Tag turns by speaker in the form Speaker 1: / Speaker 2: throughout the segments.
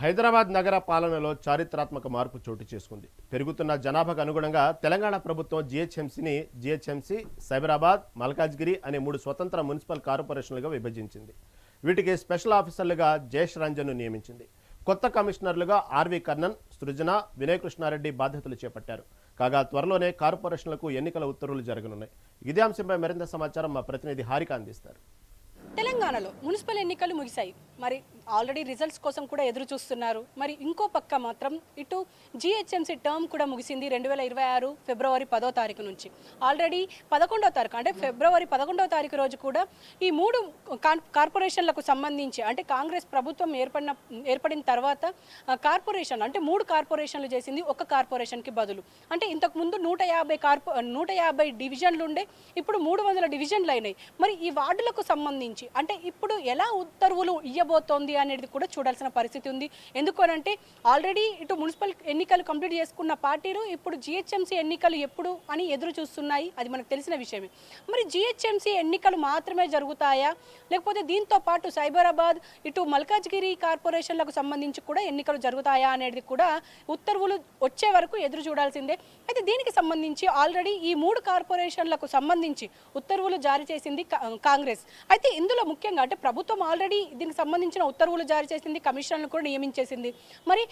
Speaker 1: హైదరాబాద్ నగర పాలనలో చారిత్రాత్మక మార్పు చోటు చేసుకుంది. పెరుగుతున్న జనాభాకు అనుగుణంగా తెలంగాణ ప్రభుత్వం జిహెచ్ఎంసీని జిహెచ్ఎంసీ సైబరాబాద్ మల్కాజ్గిరి అనే మూడు స్వతంత్ర మున్సిపల్ కార్పొరేషన్లుగా విభజించింది. వీటికి స్పెషల్ ఆఫీసర్లుగా జయేష్ రంజన్ను నియమించింది. కొత్త కమిషనర్లుగా ఆర్వి కర్ణన్ సృజన వినయకృష్ణారెడ్డి బాధ్యతలు చేపట్టారు. కాగా త్వరలోనే కార్పొరేషన్లకు ఎన్నికల ఉత్తర్వులు జరగనున్నాయి. ఇదే అంశంపై మరింత సమాచారం మా ప్రతినిధి హారిక అందిస్తారు.
Speaker 2: తెలంగాణలో మున్సిపల్ ఎన్నికలు ముగిశాయి. మరి ఆల్రెడీ రిజల్ట్స్ కోసం కూడా ఎదురు చూస్తున్నారు. మరి ఇంకో పక్క మాత్రం ఇటు జిహెచ్ఎంసీ టర్మ్ కూడా ముగిసింది రెండు వేల ఇరవై ఆరు ఫిబ్రవరి పదో తారీఖు నుంచి. ఆల్రెడీ పదకొండో తారీఖు అంటే ఫిబ్రవరి పదకొండో తారీఖు రోజు కూడా ఈ మూడు కాన్- కార్పొరేషన్లకు సంబంధించి అంటే కాంగ్రెస్ ప్రభుత్వం ఏర్పడిన ఏర్పడిన తర్వాత కార్పొరేషన్ అంటే మూడు కార్పొరేషన్లు చేసింది ఒక కార్పొరేషన్కి బదులు. అంటే ఇంతకు ముందు నూట యాభై కార్పొ నూట యాభై డివిజన్లు ఉండే ఇప్పుడు మూడు వందల డివిజన్లు అయినాయి. మరి ఈ వార్డులకు సంబంధించి అంటే ఇప్పుడు ఎలా ఉత్తర్వులు ఉండబోతోంది అనేది కూడా చూడాల్సిన పరిస్థితి ఉంది. ఎందుకనంటే ఆల్రెడీ ఇటు మున్సిపల్ ఎన్నికలు కంప్లీట్ చేసుకున్న పార్టీలు ఇప్పుడు జిహెచ్ఎంసీ ఎన్నికలు ఎప్పుడు అని ఎదురు చూస్తున్నాయి. అది మనకు తెలిసిన విషయమే. మరి జిహెచ్ఎంసీ ఎన్నికలు మాత్రమే జరుగుతాయా? లేకపోతే దీంతో పాటు సైబరాబాద్ ఇటు మల్కాజ్గిరి కార్పొరేషన్లకు సంబంధించి కూడా ఎన్నికలు జరుగుతాయా అనేది కూడా ఉత్తర్వులు వచ్చే వరకు ఎదురు చూడాల్సిందే. అయితే దీనికి సంబంధించి ఆల్రెడీ ఈ మూడు కార్పొరేషన్లకు సంబంధించి ఉత్తర్వులు జారీ చేసింది కా- కాంగ్రెస్. అయితే ఇందులో ముఖ్యంగా అంటే ప్రభుత్వం ఆల్రెడీ దీనికి సంబంధించిన ఉత్తర్వులు జారీ చేసింది కమిషన్లు కూడా నియమించేసింది. మరి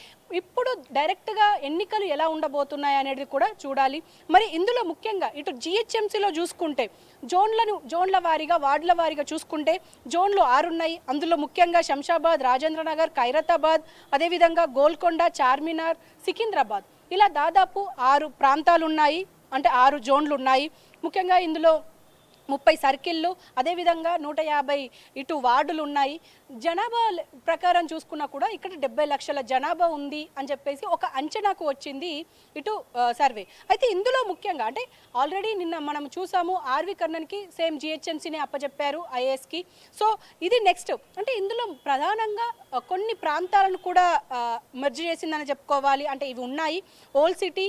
Speaker 2: ఇప్పుడు డైరెక్ట్గా ఎన్నికలు ఎలా ఉండబోతున్నాయి అనేది కూడా చూడాలి. మరి ఇందులో ముఖ్యంగా ఇటు జిహెచ్ఎంసీలో చూసుకుంటే జోన్లను జోన్ల వారీగా వార్డుల వారీగా చూసుకుంటే జోన్లు ఆరున్నాయి. అందులో ముఖ్యంగా శంషాబాద్ రాజేంద్ర నగర్ ఖైరతాబాద్ అదేవిధంగా గోల్కొండ చార్మినార్ సికింద్రాబాద్. ఇలా దాదాపు ఆరు ప్రాంతాలు ఉన్నాయి అంటే ఆరు జోన్లు ఉన్నాయి ముఖ్యంగా ఇందులో ముప్పై సర్కిళ్ళు అదేవిధంగా నూట యాభై ఇటు వార్డులు ఉన్నాయి. జనాభా ప్రకారం చూసుకున్నా కూడా ఇక్కడ డెబ్బై లక్షల జనాభా ఉంది అని చెప్పేసి ఒక అంచనాకు వచ్చింది ఇటు సర్వే. అయితే ఇందులో ముఖ్యంగా అంటే ఆల్రెడీ నిన్న మనం చూసాము ఆర్వి కర్ణన్కి సేమ్ జిహెచ్ఎంసీని అప్పచెప్పారు ఐఏఎస్కి. సో ఇది నెక్స్ట్. అంటే ఇందులో ప్రధానంగా కొన్ని ప్రాంతాలను కూడా మెర్జ్ చేసిందని చెప్పుకోవాలి. అంటే ఇవి ఉన్నాయి. ఓల్డ్ సిటీ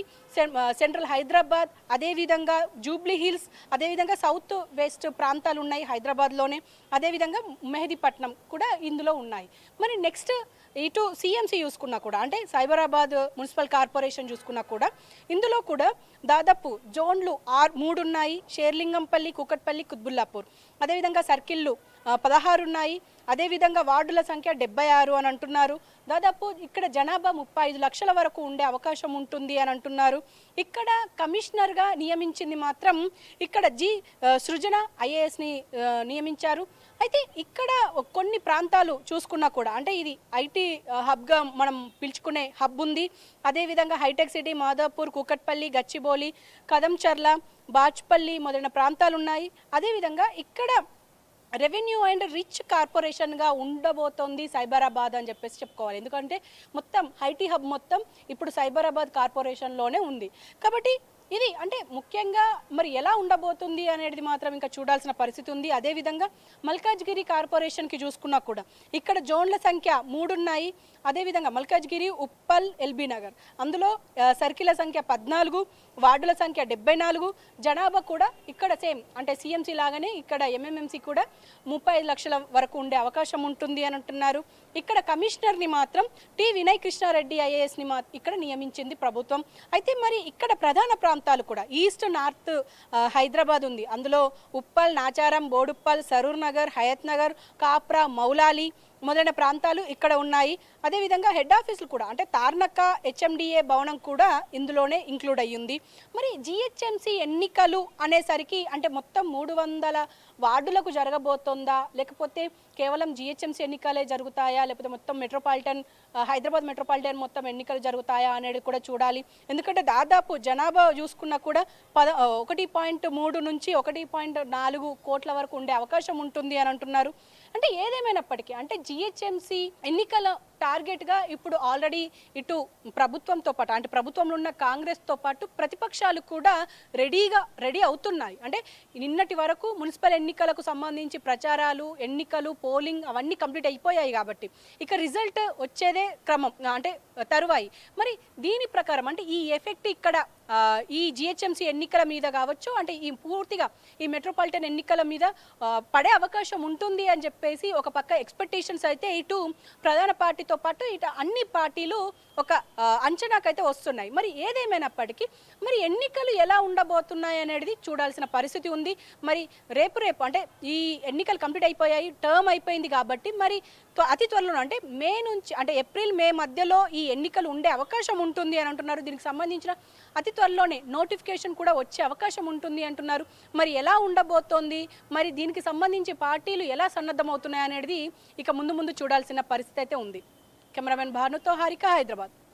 Speaker 2: సెంట్రల్ హైదరాబాద్ అదేవిధంగా జూబ్లీ హిల్స్ అదేవిధంగా సౌత్ వేస్ట్ ప్రాంతాలు ఉన్నాయి హైదరాబాద్లోనే. అదేవిధంగా మెహదీపట్నం కూడా ఇందులో ఉన్నాయి. మరి నెక్స్ట్ ఇటు సిఎంసి చూసుకున్నా కూడా అంటే సైబరాబాద్ మున్సిపల్ కార్పొరేషన్ చూసుకున్నా కూడా ఇందులో కూడా దాదాపు జోన్లు ఆరు మూడు ఉన్నాయి షేర్లింగంపల్లి కుకట్పల్లి కుత్బుల్లాపూర్. అదేవిధంగా సర్కిళ్ళు పదహారు ఉన్నాయి అదేవిధంగా వార్డుల సంఖ్య డెబ్బై ఆరు అని అంటున్నారు. దాదాపు ఇక్కడ జనాభా ముప్పై ఐదు లక్షల వరకు ఉండే అవకాశం ఉంటుంది అని అంటున్నారు. ఇక్కడ కమిషనర్గా నియమించింది మాత్రం ఇక్కడ జి సృజన ఐఏఎస్ని నియమించారు. అయితే ఇక్కడ కొన్ని ప్రాంతాలు చూసుకున్నా కూడా అంటే ఇది ఐటీ హబ్గా మనం పిలుచుకునే హబ్ ఉంది. అదేవిధంగా హైటెక్ సిటీ మాదాపూర్ కూకట్పల్లి గచ్చిబౌలి కదంచర్ల బాచ్పల్లి మొదలైన ప్రాంతాలు ఉన్నాయి అదేవిధంగా ఇక్కడ రెవెన్యూ అండ్ రిచ్ కార్పొరేషన్గా ఉండబోతోంది సైబరాబాద్ అని చెప్పేసి చెప్పుకోవాలి. ఎందుకంటే మొత్తం ఐటీ హబ్ మొత్తం ఇప్పుడు సైబరాబాద్ కార్పొరేషన్లోనే ఉంది. కాబట్టి ఇది అంటే ముఖ్యంగా మరి ఎలా ఉండబోతుంది అనేది మాత్రం ఇంకా చూడాల్సిన పరిస్థితి ఉంది. అదేవిధంగా మల్కాజ్గిరి కార్పొరేషన్కి చూసుకున్నా కూడా ఇక్కడ జోన్ల సంఖ్య మూడు ఉన్నాయి. అదేవిధంగా మల్కాజ్గిరి ఉప్పల్ ఎల్బీ నగర్. అందులో సర్కిల్ల సంఖ్య పద్నాలుగు వార్డుల సంఖ్య డెబ్బై నాలుగు జనాభా కూడా ఇక్కడ సేమ్. అంటే సిఎంసి లాగానే ఇక్కడ ఎంఎంఎంసి కూడా ముప్పై ఐదు లక్షల వరకు ఉండే అవకాశం ఉంటుంది అని అంటున్నారు. ఇక్కడ కమిషనర్ని మాత్రం టి వినయ్ కృష్ణారెడ్డి ఐఏఎస్ని మా ఇక్కడ నియమించింది ప్రభుత్వం. అయితే మరి ఇక్కడ ప్రధాన ప్రాంతాలు కూడా. ఈస్ట్ నార్త్ హైదరాబాద్ ఉంది. అందులో ఉప్పల్ నాచారం బోడుప్పల్ సరూర్ నగర్ హయత్ నగర్ కాప్రా మౌలాలి మొదలైన ప్రాంతాలు ఇక్కడ ఉన్నాయి. అదేవిధంగా హెడ్ ఆఫీసులు కూడా అంటే తార్నక్క హెచ్ఎండిఏ భవనం కూడా ఇందులోనే ఇంక్లూడ్ అయ్యింది. మరి జిహెచ్ఎంసి ఎన్నికలు అనేసరికి అంటే మొత్తం మూడు వందల వార్డులకు జరగబోతోందా? లేకపోతే కేవలం జిహెచ్ఎంసీ ఎన్నికలే జరుగుతాయా? లేకపోతే మొత్తం మెట్రోపాలిటన్ హైదరాబాద్ మెట్రోపాలిటన్ మొత్తం ఎన్నికలు జరుగుతాయా అనేది కూడా చూడాలి. ఎందుకంటే దాదాపు జనాభా చూసుకున్నా కూడా పద ఒకటి పాయింట్ మూడు నుంచి ఒకటి పాయింట్ నాలుగు కోట్ల వరకు ఉండే అవకాశం ఉంటుంది అని అంటున్నారు. అంటే ఏదేమైనప్పటికీ అంటే జిహెచ్ఎంసీ ఎన్నికల టార్గెట్గా ఇప్పుడు ఆల్రెడీ ఇటు ప్రభుత్వంతో పాటు అంటే ప్రభుత్వంలో ఉన్న కాంగ్రెస్తో పాటు ప్రతిపక్షాలు కూడా రెడీగా రెడీ అవుతున్నాయి. అంటే నిన్నటి వరకు మున్సిపల్ ఎన్నికలకు సంబంధించి ప్రచారాలు ఎన్నికలు పోలింగ్ అవన్నీ కంప్లీట్ అయిపోయాయి కాబట్టి ఇక రిజల్ట్ వచ్చేదే క్రమం అంటే తరువాయి. మరి దీని ప్రకారం అంటే ఈ ఎఫెక్ట్ ఇక్కడ ఈ జిహెచ్ఎంసీ ఎన్నికల మీద కావచ్చు అంటే ఈ పూర్తిగా ఈ మెట్రోపాలిటన్ ఎన్నికల మీద పడే అవకాశం ఉంటుంది అని చెప్పేసి ఒక పక్క ఎక్స్పెక్టేషన్స్ అయితే ఇటు ప్రధాన పార్టీ పార్టీతో పాటు ఇటు అన్ని పార్టీలు ఒక అంచనాకైతే వస్తున్నాయి. మరి ఏదేమైనప్పటికీ మరి ఎన్నికలు ఎలా ఉండబోతున్నాయి అనేది చూడాల్సిన పరిస్థితి ఉంది. మరి రేపు రేపు అంటే ఈ ఎన్నికలు కంప్లీట్ అయిపోయాయి టర్మ్ అయిపోయింది కాబట్టి మరి త్వ- అతి త్వరలో అంటే మే నుంచి అంటే ఏప్రిల్ మే మధ్యలో ఈ ఎన్నికలు ఉండే అవకాశం ఉంటుంది అని అంటున్నారు. దీనికి సంబంధించిన అతి త్వరలోనే నోటిఫికేషన్ కూడా వచ్చే అవకాశం ఉంటుంది అంటున్నారు. మరి ఎలా ఉండబోతోంది? మరి దీనికి సంబంధించి పార్టీలు ఎలా సన్నద్ధమవుతున్నాయి అనేది ఇక ముందు ముందు చూడాల్సిన పరిస్థితి అయితే ఉంది. కెమెరామెన్ భానుతో హారిక హైదరాబాద్